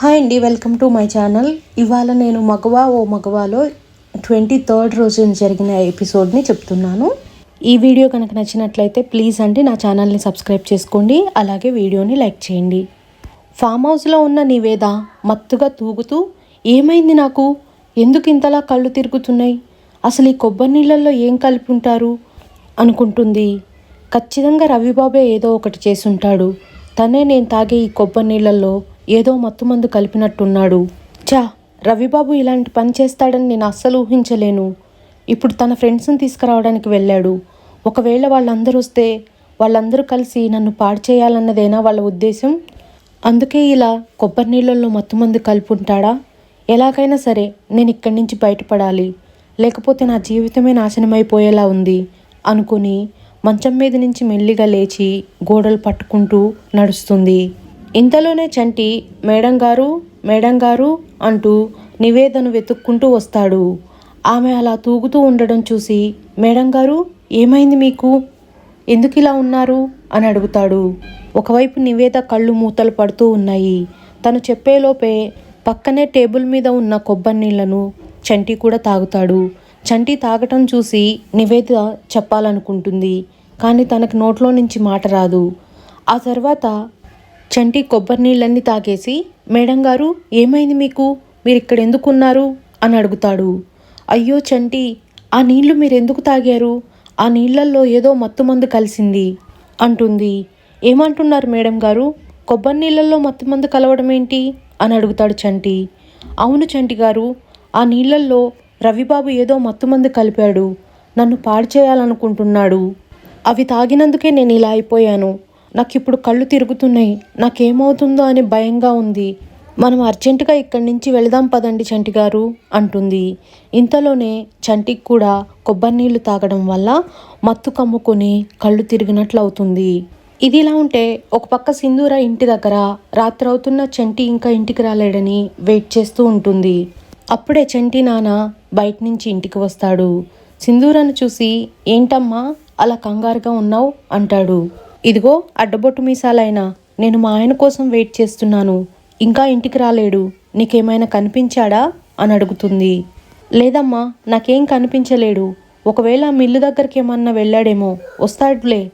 Hi అండి welcome to my channel ఇవాళ నేను మగవా ఓ మగవాలో ట్వంటీ థర్డ్ రోజున జరిగిన ఎపిసోడ్ని చెప్తున్నాను. ఈ వీడియో కనుక నచ్చినట్లయితే ప్లీజ్ అండి నా ఛానల్ని సబ్స్క్రైబ్ చేసుకోండి అలాగే వీడియోని లైక్ చేయండి. ఫామ్ హౌస్లో ఉన్న నివేద మత్తుగా తూగుతూ ఏమైంది నాకు? ఎందుకు ఇంతలా కళ్ళు తిరుగుతున్నాయి? అసలు ఈ కొబ్బరి నీళ్ళల్లో ఏం కలిపి ఉంటారు? అనుకుంటుంది. ఖచ్చితంగా రవిబాబే ఏదో ఒకటి చేసుంటాడు తనే నేను తాగే ఈ కొబ్బరి నీళ్ళల్లో ఏదో మత్తుమందు కలిపినట్టున్నాడు. చా రవిబాబు ఇలాంటి పని చేస్తాడని నేను అస్సలు ఊహించలేను. ఇప్పుడు తన ఫ్రెండ్స్ని తీసుకురావడానికి వెళ్ళాడు. ఒకవేళ వాళ్ళందరూ వస్తే వాళ్ళందరూ కలిసి నన్ను పాడు చేయాలన్నదేనా వాళ్ళ ఉద్దేశం? అందుకే ఇలా కొబ్బరి నీళ్ళల్లో మత్తుమందు కలుపుంటాడా? ఉంటాడా ఎలాగైనా సరే నేను ఇక్కడి నుంచి బయటపడాలి. లేకపోతే నా జీవితమే నాశనమైపోయేలా ఉంది అనుకుని మంచం మీద నుంచి మెల్లిగా లేచి గోడలు పట్టుకుంటూ నడుస్తుంది. ఇంతలోనే చంటి మేడం గారు మేడం గారు అంటూ నివేదను వెతుక్కుంటూ వస్తాడు. ఆమె అలా తూగుతూ ఉండడం చూసి మేడం గారు ఏమైంది మీకు? ఎందుకు ఇలా ఉన్నారు? అని అడుగుతాడు. ఒకవైపు నివేద కళ్ళు మూతలు పడుతూ ఉన్నాయి. తను చెప్పేలోపే పక్కనే టేబుల్ మీద ఉన్న కొబ్బరి నీళ్ళను చంటి కూడా తాగుతాడు. చంటి తాగటం చూసి నివేద చెప్పాలనుకుంటుంది కానీ తనకు నోట్లో నుంచి మాట రాదు. ఆ తర్వాత చంటి కొబ్బరి నీళ్ళన్నీ తాగేసి మేడం గారు ఏమైంది మీకు? మీరు ఇక్కడ ఎందుకున్నారు? అని అడుగుతాడు. అయ్యో చంటి ఆ నీళ్ళు మీరు ఎందుకు తాగారు? ఆ నీళ్ళల్లో ఏదో మత్తు మందు కలిసింది అంటుంది. ఏమంటున్నారు మేడం గారు? కొబ్బరి నీళ్ళల్లో మత్తు మందు కలవడం ఏంటి? అని అడుగుతాడు చంటి. అవును చంటి గారు ఆ నీళ్ళల్లో రవిబాబు ఏదో మత్తుమందు కలిపాడు. నన్ను పాడు చేయాలనుకుంటున్నాడు. అవి తాగినందుకే నేను ఇలా అయిపోయాను. నాకు ఇప్పుడు కళ్ళు తిరుగుతున్నాయి. నాకేమవుతుందో అని భయంగా ఉంది. మనం అర్జెంటుగా ఇక్కడి నుంచి వెళదాం పదండి చంటి గారు అంటుంది. ఇంతలోనే చంటికి కూడా కొబ్బరి నీళ్ళు తాగడం వల్ల మత్తు కమ్ముకొని కళ్ళు తిరిగినట్లు అవుతుంది ఇది ఇలా ఉంటే ఒక పక్క సింధూర ఇంటి దగ్గర రాత్రి అవుతున్న చంటి ఇంకా ఇంటికి రాలేడని వెయిట్ చేస్తూ ఉంటుంది. అప్పుడే చంటి నాన్న బయట నుంచి ఇంటికి వస్తాడు. సింధూరను చూసి ఏంటమ్మా అలా కంగారుగా ఉన్నావు? అంటాడు. ఇదిగో అడ్డబొట్టు మీసాలైనా. నేను మా ఆయన కోసం వెయిట్ చేస్తున్నాను. ఇంకా ఇంటికి రాలేడు. నీకేమైనా కనిపించాడా? అని అడుగుతుంది. లేదమ్మా నాకేం కనిపించలేడు. ఒకవేళ మిల్లు దగ్గరికి ఏమన్నా వెళ్ళాడేమో వస్తాడులే.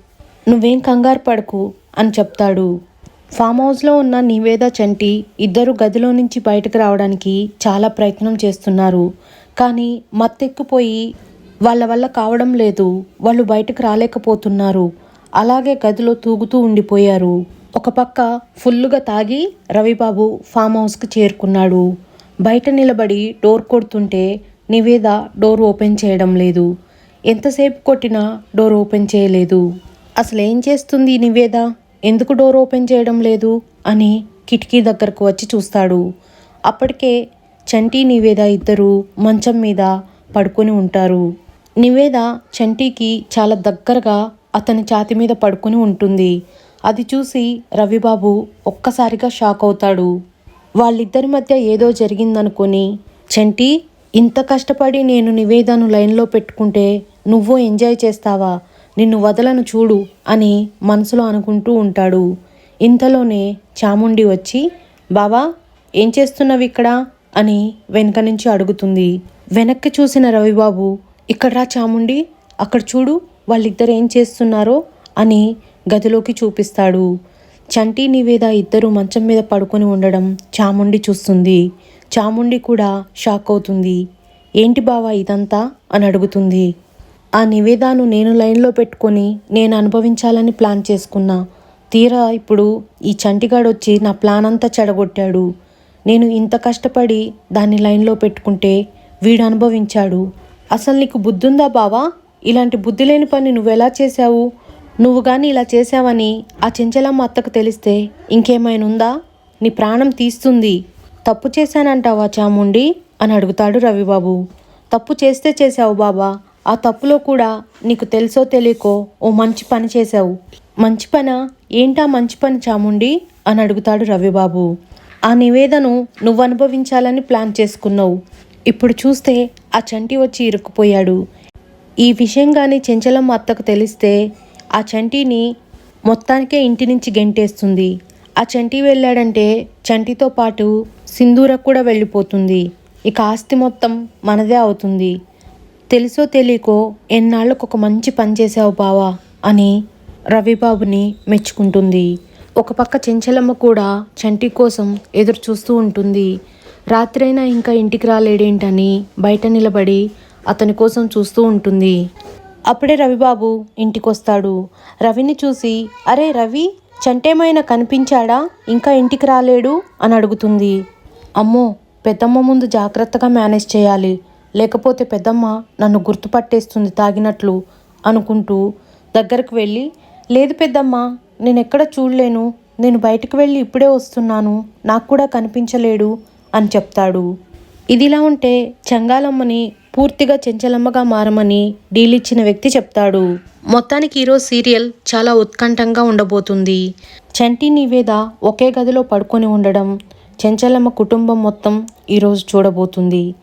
నువ్వేం కంగారు పడకు అని చెప్తాడు. ఫామ్ హౌస్లో ఉన్న నివేద చంటి ఇద్దరు గదిలో నుంచి బయటకు రావడానికి చాలా ప్రయత్నం చేస్తున్నారు. కానీ మత్తెక్కిపోయి వాళ్ళ వల్ల కావడం లేదు. వాళ్ళు బయటకు రాలేకపోతున్నారు. అలాగే గదిలో తూగుతూ ఉండిపోయారు. ఒక పక్క ఫుల్లుగా తాగి రవిబాబు ఫామ్ హౌస్కి చేరుకున్నాడు. బయట నిలబడి డోర్ కొడుతుంటే నివేద డోర్ ఓపెన్ చేయడం లేదు. ఎంతసేపు కొట్టినా డోర్ ఓపెన్ చేయలేదు. అసలు ఏం చేస్తుంది నివేద? ఎందుకు డోర్ ఓపెన్ చేయడం లేదు? అని కిటికీ దగ్గరకు వచ్చి చూస్తాడు. అప్పటికే చంటి నివేద ఇద్దరు మంచం మీద పడుకొని ఉంటారు. నివేద చంటికి చాలా దగ్గరగా అతని ఛాతి మీద పడుకుని ఉంటుంది. అది చూసి రవిబాబు ఒక్కసారిగా షాక్ అవుతాడు. వాళ్ళిద్దరి మధ్య ఏదో జరిగిందనుకొని చంటి ఇంత కష్టపడి నేను నివేదను లైన్లో పెట్టుకుంటే నువ్వు ఎంజాయ్ చేస్తావా? నిన్ను వదలను చూడు అని మనసులో అనుకుంటూ ఉంటాడు. ఇంతలోనే చాముండి వచ్చి బావా ఏం చేస్తున్నావు ఇక్కడ? అని వెనక నుంచి అడుగుతుంది. వెనక్కి చూసిన రవిబాబు ఇక్కడ రా చాముండి అక్కడ చూడు వాళ్ళిద్దరు ఏం చేస్తున్నారో అని గదిలోకి చూపిస్తాడు. చంటి నివేద ఇద్దరు మంచం మీద పడుకొని ఉండడం చాముండి చూస్తుంది. చాముండి కూడా షాక్ అవుతుంది. ఏంటి బావా ఇదంతా? అని అడుగుతుంది. ఆ నివేదాను నేను లైన్లో పెట్టుకొని నేను అనుభవించాలని ప్లాన్ చేసుకున్నా. తీరా ఇప్పుడు ఈ చంటిగాడు వచ్చి నా ప్లాన్ అంతా చెడగొట్టాడు. నేను ఇంత కష్టపడి దాన్ని లైన్లో పెట్టుకుంటే వీడు అనుభవించాడు. అసలు నీకు బుద్ధుందా బావా? ఇలాంటి బుద్ధి లేని పని నువ్వెలా చేశావు? నువ్వు కానీ ఇలా చేశావని ఆ చెంచలమ్మ అత్తకు తెలిస్తే ఇంకేమైనా ఉందా? నీ ప్రాణం తీస్తుంది. తప్పు చేశానంటావా చాముండి? అని అడుగుతాడు రవిబాబు. తప్పు చేస్తే చేశావు బాబా. ఆ తప్పులో కూడా నీకు తెలుసో తెలియకో ఓ మంచి పని చేశావు. మంచి పనా? ఏంటా మంచి పని చాముండి? అని అడుగుతాడు రవిబాబు. ఆ నివేదను నువ్వు అనుభవించాలని ప్లాన్ చేసుకున్నావు. ఇప్పుడు చూస్తే ఆ చంటి వచ్చి ఇరుక్కుపోయాడు. ఈ విషయం కానీ చెంచలమ్మ అత్తకు తెలిస్తే ఆ చంటిని మొత్తానికే ఇంటి నుంచి గెంటేస్తుంది. ఆ చంటి వెళ్ళాడంటే చంటితో పాటు సింధూరకు కూడా వెళ్ళిపోతుంది. ఇక ఆస్తి మొత్తం మనదే అవుతుంది. తెలుసో తెలియకో ఎన్నాళ్ళకు ఒక మంచి పని చేసావు బావా అని రవిబాబుని మెచ్చుకుంటుంది. ఒక పక్క చెంచలమ్మ కూడా చంటి కోసం ఎదురు చూస్తూ ఉంటుంది. రాత్రైనా ఇంకా ఇంటికి రాలేడేంటని బయట నిలబడి అతని కోసం చూస్తూ ఉంటుంది. అప్పుడే రవిబాబు ఇంటికొస్తాడు. రవిని చూసి అరే రవి చంటేమైనా కనిపించాడా? ఇంకా ఇంటికి రాలేడు? అని అడుగుతుంది. అమ్మో పెద్దమ్మ ముందు జాగ్రత్తగా మేనేజ్ చేయాలి. లేకపోతే పెద్దమ్మ నన్ను గుర్తుపట్టేస్తుంది తాగినట్లు అనుకుంటూ దగ్గరకు వెళ్ళి లేదు పెద్దమ్మ నేను ఎక్కడ చూడలేను. నేను బయటకు వెళ్ళి ఇప్పుడే వస్తున్నాను. నాకు కూడా కనిపించలేడు అని చెప్తాడు. ఇదిలా ఉంటే చంగాలమ్మని పూర్తిగా చెంచలమ్మగా మారమని డీల్ ఇచ్చిన వ్యక్తి చెప్తాడు. మొత్తానికి ఈరోజు సీరియల్ చాలా ఉత్కంఠంగా ఉండబోతుంది. చంటి నివేద ఒకే గదిలో పడుకొని ఉండడం చెంచలమ్మ కుటుంబం మొత్తం ఈరోజు చూడబోతుంది.